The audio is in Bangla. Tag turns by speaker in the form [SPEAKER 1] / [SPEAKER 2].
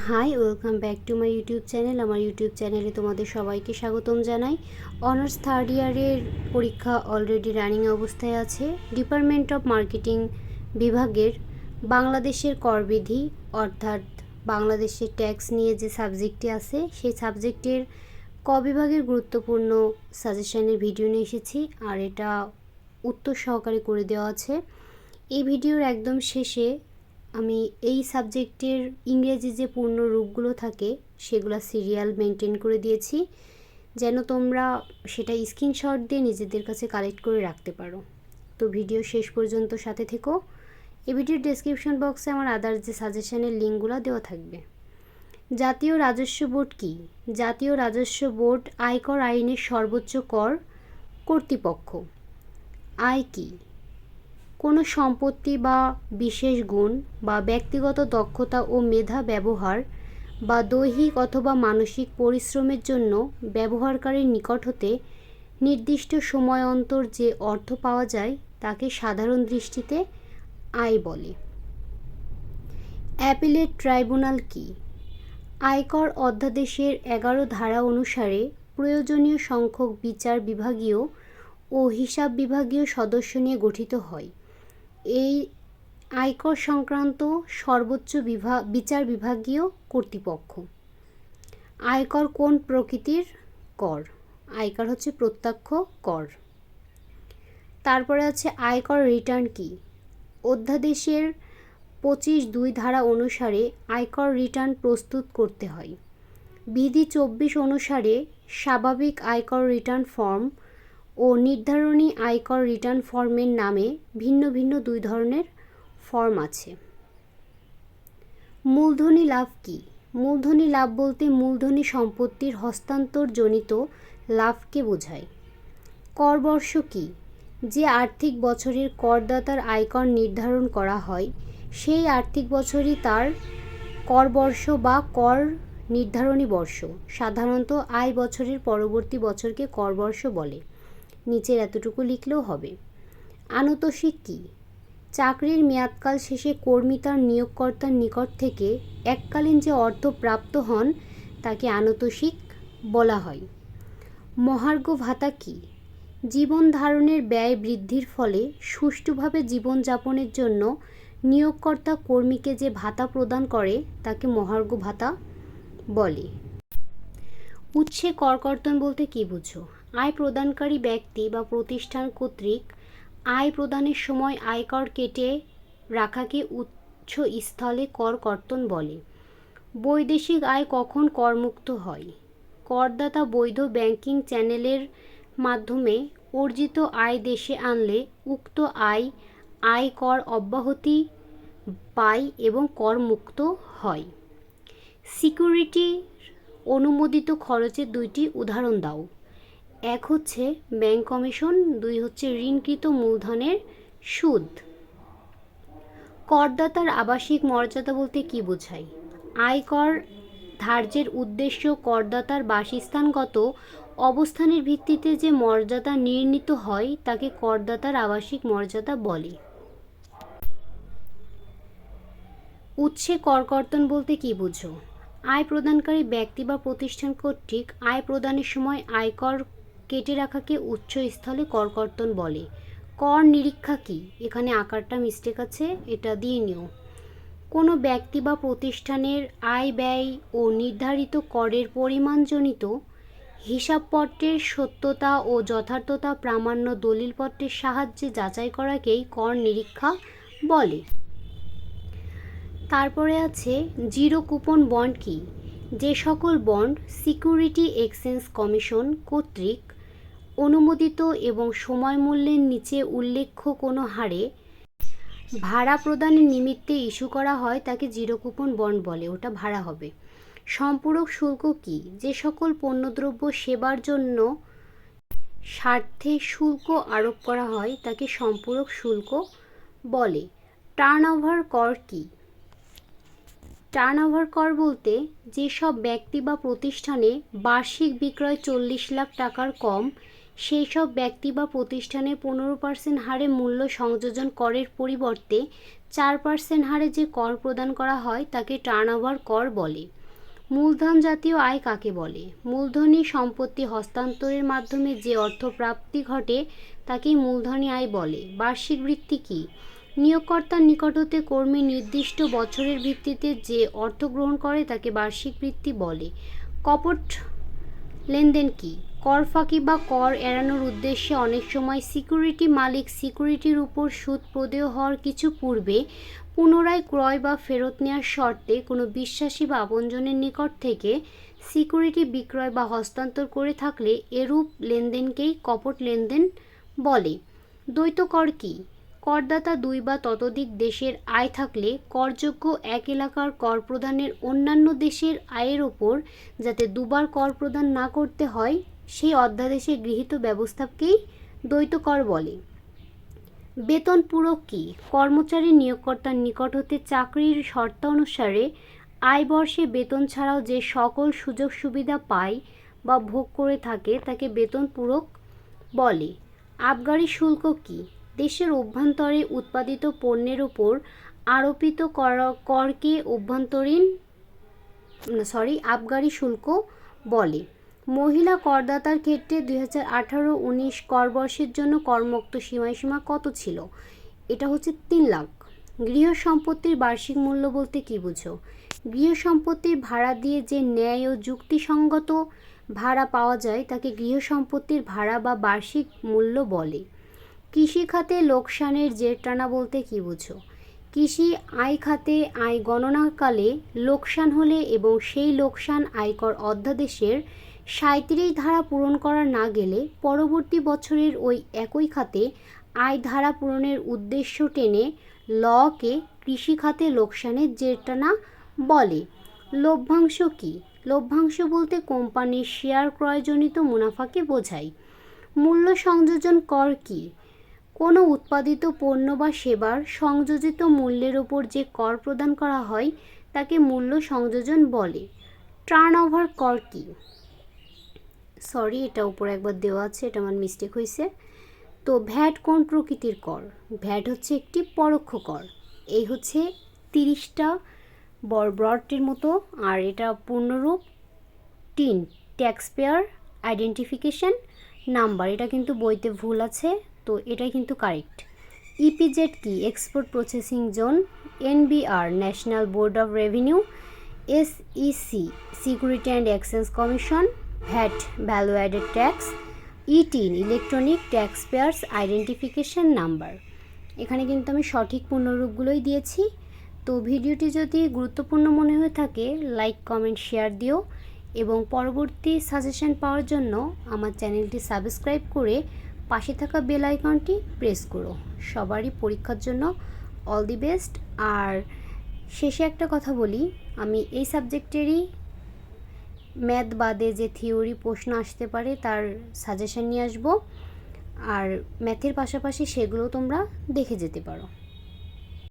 [SPEAKER 1] Hi welcome back to my YouTube channel আমার ইউটিউব চ্যানেলে তোমাদের সবাইকে স্বাগতম জানাই। অনার্স থার্ড ইয়ারের পরীক্ষা অলরেডি রানিং অবস্থায় আছে। ডিপার্টমেন্ট অফ মার্কেটিং বিভাগের বাংলাদেশের করবিধি অর্থাৎ বাংলাদেশের ট্যাক্স নিয়ে যে সাবজেক্টটি আছে, সেই সাবজেক্টের ক বিভাগের গুরুত্বপূর্ণ সাজেশনের ভিডিও নিয়ে এসেছি, আর এটা উত্তর সহকারে করে দেওয়া আছে। এই ভিডিওর একদম শেষে আমি এই সাবজেক্টের ইংরেজি যে পূর্ণ রূপগুলো থাকে, সেগুলো সিরিয়াল মেনটেন করে দিয়েছি, যেন তোমরা সেটা স্ক্রিনশট দিয়ে নিজেদের কাছে কালেক্ট করে রাখতে পারো। তো ভিডিও শেষ পর্যন্ত সাথে থেকো। এই ভিডিওর ডেসক্রিপশন বক্সে আমার আদার যে সাজেশনের লিঙ্কগুলো দেওয়া থাকবে। জাতীয় রাজস্ব বোর্ড কি? জাতীয় রাজস্ব বোর্ড আয়কর আইনের সর্বোচ্চ কর কর্তৃপক্ষ। আয় কী? কোনো সম্পত্তি বা বিশেষ গুণ বা ব্যক্তিগত দক্ষতা ও মেধা ব্যবহার বা দৈহিক অথবা মানসিক পরিশ্রমের জন্য ব্যবহারকারীর নিকট হতে নির্দিষ্ট সময় অন্তর যে অর্থ পাওয়া যায় তাকে সাধারণ দৃষ্টিতে আয় বলে। অ্যাপিলেট ট্রাইব্যুনাল কি? আয়কর অধ্যাদেশের এগারো ধারা অনুসারে প্রয়োজনীয় সংখ্যক বিচার বিভাগীয় ও হিসাব বিভাগীয় সদস্য নিয়ে গঠিত হয়। এই আয়কর সংক্রান্ত সর্বোচ্চ বিভাগ বিচার বিভাগীয় কর্তৃপক্ষ। আয়কর কোন প্রকৃতির কর? আয়কর হচ্ছে প্রত্যক্ষ কর। তারপরে আছে আয়কর রিটার্ন কি? অধ্যাদেশের পঁচিশ দুই ধারা অনুসারে আয়কর রিটার্ন প্রস্তুত করতে হয়। বিধি চব্বিশ অনুসারে স্বাভাবিক আয়কর রিটার্ন ফর্ম ও নির্ধারণী আয়কর রিটার্ন ফর্মের নামে ভিন্ন ভিন্ন দুই ধরনের ফর্ম আছে। মূলধনী লাভ কি? মূলধনী লাভ বলতে মূলধনী সম্পত্তির হস্তান্তরজনিত লাভকে বোঝায়। করবর্ষ কি? যে আর্থিক বছরের করদাতার আয়কর নির্ধারণ করা হয়, সেই আর্থিক বছরই তার করবর্ষ বা কর নির্ধারণী বর্ষ, সাধারণত আয় বছরের পরবর্তী বছরকে করবর্ষ বলে। নিচের এতটুকু লিখলেও হবে। আনতোষিক কী? চাকরির মেয়াদকাল শেষে কর্মী তার নিয়োগকর্তার নিকট থেকে এককালীন যে অর্থ প্রাপ্ত হন, তাকে আনতোষিক বলা হয়। মহার্ঘ ভাতা কী? জীবন ধারণের ব্যয় বৃদ্ধির ফলে সুষ্ঠুভাবে জীবনযাপনের জন্য নিয়োগকর্তা কর্মীকে যে ভাতা প্রদান করে, তাকে মহার্ঘ ভাতা বলে। উচ্ছে করকর্তন বলতে কী বুঝো আয় প্রদানকারী ব্যক্তি বা প্রতিষ্ঠান কর্তৃক আয় প্রদানের সময় আয়কর কেটে রাখাকে উচ্চ স্থলে কর কর্তন বলে। বৈদেশিক আয় কখন করমুক্ত হয়? করদাতা বৈধ ব্যাংকিং চ্যানেলের মাধ্যমে অর্জিত আয় দেশে আনলে উক্ত আয় আয় কর অব্যাহতি পায় এবং করমুক্ত হয়। সিকিউরিটির অনুমোদিত খরচের দুইটি উদাহরণ দাও। এক হচ্ছে ব্যাংক কমিশন, দুই হচ্ছে ঋণকৃত মূলধনের সুদ। করদাতার আবাসিক মর্যাদা বলতে কি বোঝায়? আয়কর ধার্যের উদ্দেশ্য করদাতার বাসস্থানগত অবস্থানের ভিত্তিতে যে মর্যাদা নির্ণীত হয়, তাকে করদাতার আবাসিক মর্যাদা বলে। উৎসে করকর্তন বলতে কি বুঝো? আয় প্রদানকারী ব্যক্তি বা প্রতিষ্ঠান কর্তৃক আয় প্রদানের সময় আয়কর কেটে রাখাকে উচ্চস্থলে করকর্তন বলে। কর নিরীক্ষা কি? এখানে আকারটা মিস্টেক আছে, এটা দিয়ে নিও। কোনো ব্যক্তি বা প্রতিষ্ঠানের আয় ব্যয় ও নির্ধারিত করের পরিমাণজনিত হিসাবপত্রের সত্যতা ও যথার্থতা প্রামাণ্য দলিলপত্রের সাহায্যে যাচাই করাকেই কর নিরীক্ষা বলে। তারপরে আছে, জিরো কুপন বন্ড কি? যে সকল বন্ড সিকিউরিটি এক্সচেঞ্জ কমিশন কর্তৃক অনুমোদিত এবং সময় মূল্যের নিচে উল্লেখ্য কোনো হারে ভাড়া প্রদানের নিমিত্তে ইস্যু করা হয় তাকে জিরো কুপন বন্ড বলে, ওটা ভাড়া হবে। সম্পূরক শুল্ক কি? যে সকল পণ্যদ্রব্য সেবার জন্য স্বার্থে শুল্ক আরোপ করা হয়, তাকে সম্পূরক শুল্ক বলে। টার্ন ওভার কর কী? টার্নওভার কর বলতে যেসব ব্যক্তি বা প্রতিষ্ঠানে বার্ষিক বিক্রয় চল্লিশ লাখ টাকার কম সেই সব ব্যক্তি বা প্রতিষ্ঠানে পনেরো পার্সেন্ট হারে মূল্য সংযোজন করের পরিবর্তে চার পার্সেন্ট হারে যে কর প্রদান করা হয় তাকে টার্নওভার কর বলে। মূলধন জাতীয় আয় কাকে বলে? মূলধনী সম্পত্তি হস্তান্তরের মাধ্যমে যে অর্থ প্রাপ্তি ঘটে তাকেই মূলধনী আয় বলে। বার্ষিক বৃত্তি কী? নিয়োগকর্তার নিকট হতে কর্মী নির্দিষ্ট বছরের ভিত্তিতে যে অর্থ গ্রহণ করে তাকে বার্ষিক বৃত্তি বলে। কপট লেনদেন কি? কর ফাঁকি বা কর এড়ানোর উদ্দেশ্যে অনেক সময় সিকিউরিটি মালিক সিকিউরিটির উপর সুদ প্রদেয় হওয়ার কিছু পূর্বে পুনরায় ক্রয় বা ফেরত নেওয়ার শর্তে কোনো বিশ্বাসী বা আপনজনের নিকট থেকে সিকিউরিটি বিক্রয় বা হস্তান্তর করে থাকলে এরূপ লেনদেনকেই কপট লেনদেন বলে। দ্বৈত কর কী? করদাতা দুই বা ততোধিক দেশের আয় থাকলে করযোগ্য এক এলাকার কর প্রদানের অন্যান্য দেশের আয়ের ওপর যাতে দুবার কর প্রদান না করতে হয় সেই অধ্যাদেশে গৃহীত ব্যবস্থাকেই দ্বৈত কর বলে। বেতন পূরক কী? কর্মচারী নিয়োগকর্তার নিকট হতে চাকরির শর্তানুসারে আয় বর্ষে বেতন ছাড়াও যে সকল সুযোগ সুবিধা পায় বা ভোগ করে থাকে, তাকে বেতন পূরক বলে। আবগারি শুল্ক কী? দেশের অভ্যন্তরে উৎপাদিত পণ্যের ওপর আরোপিত কর, করকে অভ্যন্তরীণ সরি আবগারি শুল্ক বলে। মহিলা করদাতার ক্ষেত্রে দুই হাজার আঠারো উনিশ করবর্ষের জন্য করমুক্ত সীমাসীমা কত ছিল? এটা হচ্ছে তিন লাখ। গৃহ সম্পত্তির বার্ষিক মূল্য বলতে কী বুঝো? গৃহ সম্পত্তির ভাড়া দিয়ে যে ন্যায় ও যুক্তিসঙ্গত ভাড়া পাওয়া যায়, তাকে গৃহ সম্পত্তির ভাড়া বা বার্ষিক মূল্য বলে। কৃষি খাতে লোকসানের জের টানা বলতে কী বুঝো? কৃষি আয় খাতে আয় গণনাকালে লোকসান হলে এবং সেই লোকসান আয়কর অধ্যাদেশের সাঁত্রিশ ধারা পূরণ করা না গেলে পরবর্তী বছরের ওই একই খাতে আয় ধারা পূরণের উদ্দেশ্য টেনে লকে কৃষি খাতে লোকসানের জের টানা বলে। লভ্যাংশ কী? লভ্যাংশ বলতে কোম্পানির শেয়ার ক্রয়জনিত মুনাফাকে বোঝায়। মূল্য সংযোজন কর কী? কোনো উৎপাদিত পণ্য বা সেবার সংযোজিত মূল্যের ওপর যে কর প্রদান করা হয়, তাকে মূল্য সংযোজন বলে। টার্ন ওভার কর কী? সরি এটা উপরে একবার দেওয়া আছে, এটা আমার মিস্টেক হয়েছে তো ভ্যাট কোন প্রকৃতির কর? ভ্যাট হচ্ছে একটি পরোক্ষ কর। এই হচ্ছে তিরিশটা ব্রডটির মতো, আর এটা পূর্ণরূপ TIN tax payer identification number এটা কিন্তু বইতে ভুল আছে, তো এটাই কিন্তু কারেক্ট ইপিজেড কি? Export processing zone NBR national board of revenue SEC security and exchange commission VAT value added tax, eTIN, electronic tax payers identification number. এখানে কিন্তু আমি সঠিক পূর্ণরূপগুলোই দিয়েছি। তো ভিডিওটি যদি গুরুত্বপূর্ণ মনে হয়ে থাকে, লাইক, কমেন্ট, শেয়ার দিও এবং পরবর্তী সাজেশন পাওয়ার জন্য আমার চ্যানেলটি সাবস্ক্রাইব করে পাশে থাকা বেল আইকনটি প্রেস করো। সবারই পরীক্ষার জন্য অল দি বেস্ট। আর শেষে একটা কথা বলি, আমি এই সাবজেক্টেরই ম্যাথ বাদে যে থিওরি প্রশ্ন আসতে পারে, তার সাজেশন নিয়ে আসব। আর ম্যাথের পাশাপাশি সেগুলো তোমরা দেখে যেতে পারো।